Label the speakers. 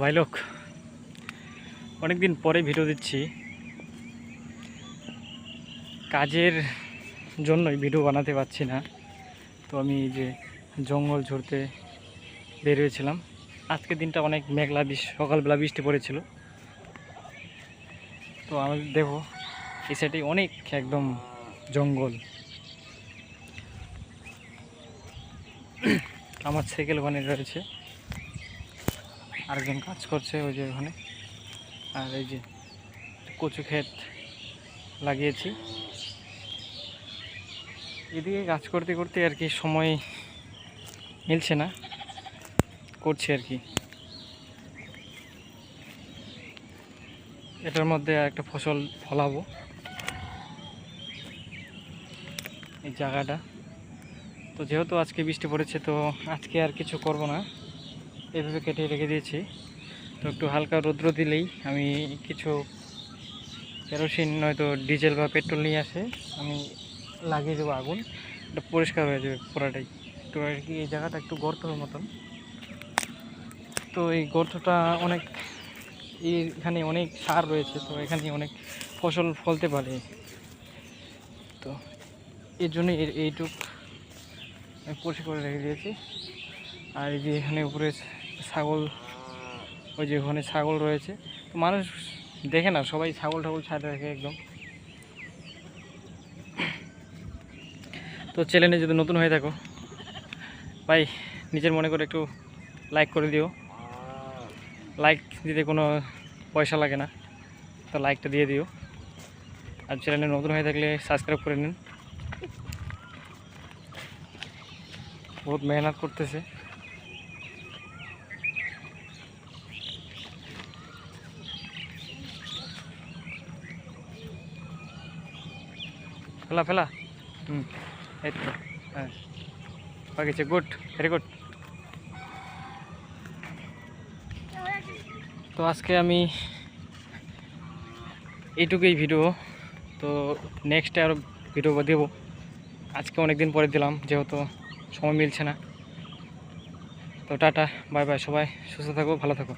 Speaker 1: ভাই, লোক। অনেকদিন পরে ভিডিও দিচ্ছি। কাজের জন্যই ভিডিও বানাতে পারছি না। তো আমি যে জঙ্গল ঝরতে বেরিয়েছিলাম আজকের দিনটা অনেক মেঘলা বৃষ্টি সকালবেলা বৃষ্টি পড়েছিল। তো আমি দেখো, এই সাইডে অনেক একদম জঙ্গল। আমার সাইকেল ওখানে রয়েছে। আরেকজন কাজ করছে ওই যে ওখানে। আর এই যে কচু ক্ষেত লাগিয়েছি। এদিকে কাজ করতে করতে আর কি সময় মিলছে না। করছি আর কি। এটার মধ্যে একটা ফসল ফলাবো। এই জায়গাটা। তো যেহেতু আজকে বৃষ্টি পড়েছে, তো আজকে আর কিছু করব না। এভাবে কেটে রেখে দিয়েছি। তো একটু হালকা রৌদ্র দিলেই আমি কিছু কেরোসিন, নয়তো ডিজেল বা পেট্রোল নিয়ে আসে আমি লাগিয়ে দেবো আগুন। এটা পরিষ্কার হয়ে যাবে পুরাটাই। তো আর কি, এই জায়গাটা একটু গর্তর মতন। তো এই গর্তটা অনেক, এখানে অনেক সার রয়েছে, তো এখানে অনেক ফসল ফলতে পারে। তো এর জন্য এইটুক পরিষ্কার করে রেখে দিয়েছি। আর এই যে এখানে উপরে ছাগল, ওই যে ওখানে ছাগল রয়েছে। তো মানুষ দেখে না, সবাই ছাগল ঠাগল ছাড়ে রাখে একদম। তো চ্যানেলে যদি নতুন হয়ে থাকো, ভাই, নিজের মনে করে একটু লাইক করে দিও। লাইক দিতে কোনো পয়সা লাগে না, তো লাইকটা দিয়ে দিও। আর চ্যানেলে নতুন হয়ে থাকলে সাবস্ক্রাইব করে নিন। বহুত মেহনত করতেছে। ফেলা ফেলা। হুম, এই তো। হ্যাঁ। পাকিছে গুড, ভেরি গুড। তো আজকে আমি এইটুকুই ভিডিও। তো নেক্সটে আরও ভিডিও দেবো আজকে অনেক দিন পরে দিলাম, যেহেতু সময় মিলছে না। তো টাটা, বাই বাই সবাই, সুস্থ থাকো, ভালো থাকো।